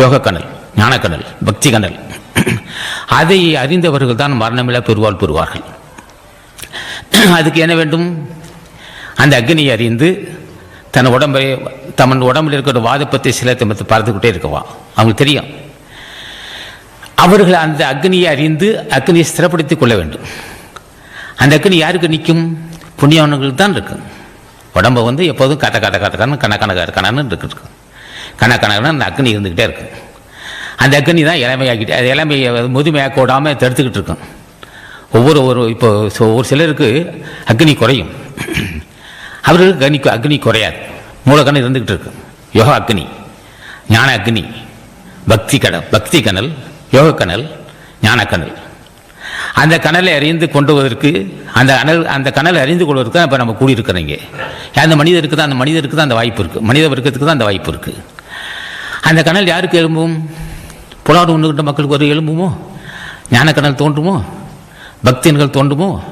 யோக கனல் ஞானக்கனல் பக்தி கனல் அதை அறிந்தவர்கள் தான் மரணமில்லா பெருவாள் பெறுவார்கள். அதுக்கு என்ன வேண்டும்? அந்த அக்னியை அறிந்து தன் உடம்பை தமன் உடம்பில் இருக்கிற வாதப்பத்தை சில தமத்தை பார்த்துக்கிட்டே இருக்கவா? அவங்களுக்கு தெரியும். அவர்கள் அந்த அக்னியை அறிந்து அக்னியை ஸ்திரப்படுத்திக் கொள்ள வேண்டும். அந்த அக்னி யாருக்கு நிற்கும்? புண்ணியவனுங்களுக்கு தான் இருக்கும். உடம்பை வந்து எப்போதும் கட்ட கட்ட கட்ட கண்ணு கண கண கணன்னு இருக்கு. கணக்கணக்கான அந்த அக்னி இருந்துக்கிட்டே இருக்கும் அந்த அக்னி தான் இளமையாக்கிட்டு அது இளமையை முதுமையாக்க விடாமல் தடுத்துக்கிட்டு இருக்கும் ஒவ்வொரு ஒரு இப்போ சொ- ஒரு சிலருக்கு அக்னி குறையும். அவர்களுக்கு அக்னி அக்னி குறையாது. மூலக்கணம் இருந்துக்கிட்டு இருக்கு. யோகா அக்னி ஞான அக்னி பக்தி கடல் பக்தி கணல் யோக கணல் ஞான அந்த கணலை அறிந்து கொண்டு வருவதற்கு அந்த அனல் அந்த கணலை அறிந்து கொள்வதற்கு இப்போ நம்ம கூடியிருக்கிறீங்க அந்த மனிதருக்கு தான் அந்த மனிதருக்கு தான் அந்த வாய்ப்பு இருக்குது மனித வர்க்கத்துக்கு தான் அந்த வாய்ப்பு இருக்குது அந்த கனல் யாருக்கு எழும்பும்? புலாடு உண்ணுகின்ற மக்களுக்கு ஒரு எழும்புமோ? ஞான கனல் தோன்றுமோ? பக்தியன்கள் தோன்றுமோ?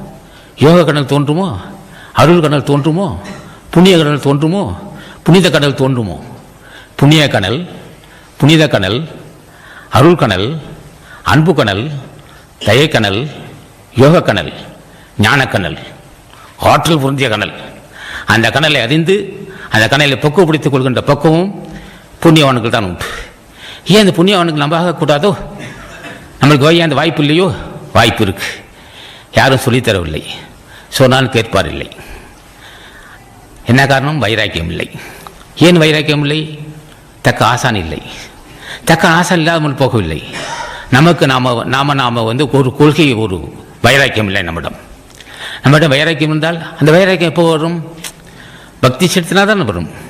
யோக கடல் தோன்றுமோ? அருள் கடல் தோன்றுமோ? புண்ணிய கடல் தோன்றுமோ? புனித கடல் தோன்றுமோ? புண்ணிய கனல் புனித கனல் அருள் கனல் அன்பு கனல் தயக்கணல் யோக கனல் ஞானக்கனல் ஆற்றல் பொருந்திய கனல். அந்த கனலை அறிந்து அந்த கனலை பக்குவப்படுத்திக் கொள்கின்ற பக்குவம் புண்ணியவனுக்கு தான் உண்டு. ஏன் அந்த புண்ணியவனுக்கு நம்ம ஆகக்கூடாதோ நம்மளுக்கு ஏன் அந்த வாய்ப்பு இல்லையோ? வாய்ப்பு இருக்கு. யாரும் சொல்லித் தரவில்லை கேட்பார் இல்லை என்ன காரணம்? வைராக்கியம் இல்லை. ஏன் வைராக்கியம் இல்லை? தக்க ஆசான் இல்லை. தக்க ஆசான் இல்லாமல் போகவில்லை. நமக்கு நாம் நாம நாம் வந்து ஒரு கொள்கை ஒரு வைராக்கியம் இல்லை நம்மிடம். நம்மிடம் வைராக்கியம் இருந்தால் அந்த வைராக்கியம் எப்போ வரும்? பக்தி செலுத்தினா தானே வரும்.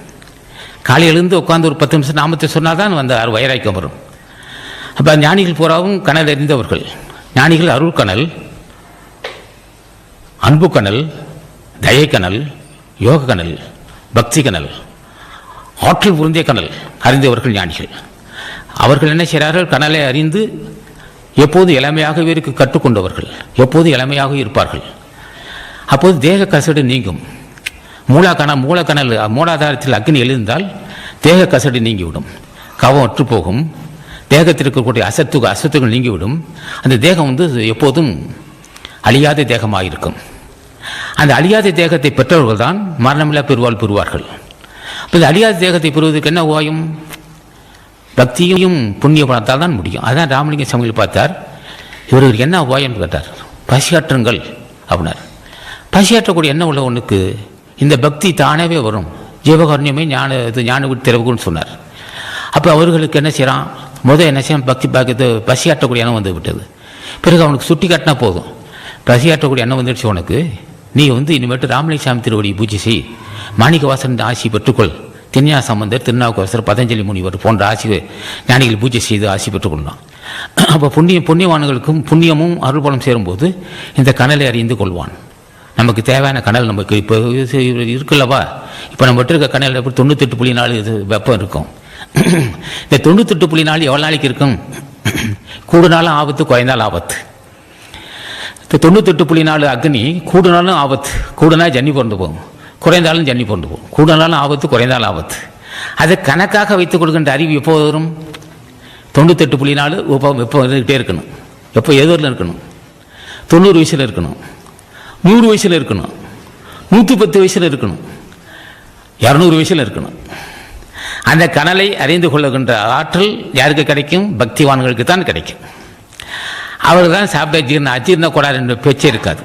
காலை எழுந்து உட்காந்து ஒரு பத்து நிமிஷம் நாமத்தை சொன்னால் தான் வந்து வைராக்கியம் வரும். அப்போ ஞானிகள் பூராவும் கனல் அறிந்தவர்கள் ஞானிகள் அருள் கனல் அன்பு கனல் தயை கனல் யோக கனல் பக்தி கனல் ஆற்றல் உறிந்திய கனல் அறிந்தவர்கள் ஞானிகள். அவர்கள் என்ன செய்கிறார்கள்? கனலை அறிந்து எப்போது இளமையாகவே இருக்க கற்றுக்கொண்டவர்கள் எப்போது இளமையாக இருப்பார்கள். அப்போது தேக கசடு நீங்கும். மூலாக்கண மூலக்கணல் மூலாதாரத்தில் அக்னி எழுந்தால் தேக கசடு நீங்கிவிடும். கவம் அற்று போகும் தேகத்தில் இருக்கக்கூடிய அசத்து அசத்துகள் நீங்கிவிடும். அந்த தேகம் வந்து எப்போதும் அழியாத தேகமாக இருக்கும் அந்த அழியாத தேகத்தை பெற்றவர்கள் தான் மரணமில்லா பெருவாள் பெறுவார்கள் இப்போ இந்த அழியாத தேகத்தை பெறுவதற்கு என்ன உபாயம்? பக்தியும் புண்ணிய பணத்தால் தான் முடியும். அதான் ராமலிங்க சமையல் பார்த்தார். இவருக்கு என்ன உபாயம்னு கேட்டார். பசியாற்றுங்கள் அப்படின்னார். பசியாற்றக்கூடிய என்ன உள்ள ஒன்றுக்கு இந்த பக்தி தானாகவே வரும். ஜீவகர்ணியமே ஞான இது ஞான விட்டு திறவுக்குன்னு சொன்னார். அப்போ அவர்களுக்கு என்ன செய்கிறான் முதல் என்ன செய்யலாம் பக்தி பாக்கியத்து பசியாற்றக்கூடிய எண்ணம் வந்து விட்டது. பிறகு அவனுக்கு சுட்டி காட்டினா போதும். பசியாற்றக்கூடிய எண்ணம் வந்துடுச்சு உனக்கு. நீ வந்து இனிமேட்டு ராமலிங்க சாமி திருவடி பூஜை செய். மாணிக்க வாசன் ஆசி பெற்றுக்கொள். தென்யா சம்பந்தர் திருநாவுக்கரசர் பதஞ்சலி முனிவர் போன்ற ஆசி ஞானிகள் பூஜை செய்து ஆசி பெற்றுக்கொள்ளலாம் அப்போ புண்ணியம் புண்ணியவான்களுக்கும் புண்ணியமும் அருள்பலம் சேரும்போது இந்த கனலை அறிந்து கொள்வான். நமக்கு தேவையான கனல் நமக்கு இப்போ இருக்குல்லவா? இப்போ நம்ம இருக்க கனல் எப்படி தொண்ணூத்தெட்டு புள்ளி நாலு இது வெப்பம் இருக்கும். இந்த தொண்ணூத்தெட்டு புள்ளி நாலு எவ்வளோ நாளைக்கு இருக்கும்? கூடுனாலும் ஆபத்து குறைந்தாலும் ஆபத்து. இந்த தொண்ணூத்தெட்டு புள்ளி நாலு அக்னி கூடுனாலும் ஆபத்து. கூடுனா ஜன்னி பிறந்து போகும். குறைந்தாலும் ஜன்னி பிறந்து போகும். கூடுனாலும் ஆபத்து குறைந்தாலும் ஆபத்து. அதை கணக்காக வைத்துக் கொடுக்கின்ற அறிவு எப்போ வரும்? தொண்ணூத்தெட்டு புள்ளி நாலு வெப்பம் வெப்பம் இருந்துக்கிட்டே இருக்கணும். எப்போ எதிரில் இருக்கணும்? தொண்ணூறு வயசில் இருக்கணும். நூறு வயசில் இருக்கணும். நூற்றி பத்து வயசில் இருக்கணும். இரநூறு வயசில் இருக்கணும். அந்த கனலை அறிந்து கொள்ளுகின்ற ஆற்றல் யாருக்கு கிடைக்கும்? பக்திவான்களுக்கு தான் கிடைக்கும். அவர் தான் சாப்பிட்ட ஜீர்ண அஜீரண கோளாறு என்ற பேச்சே இருக்காது.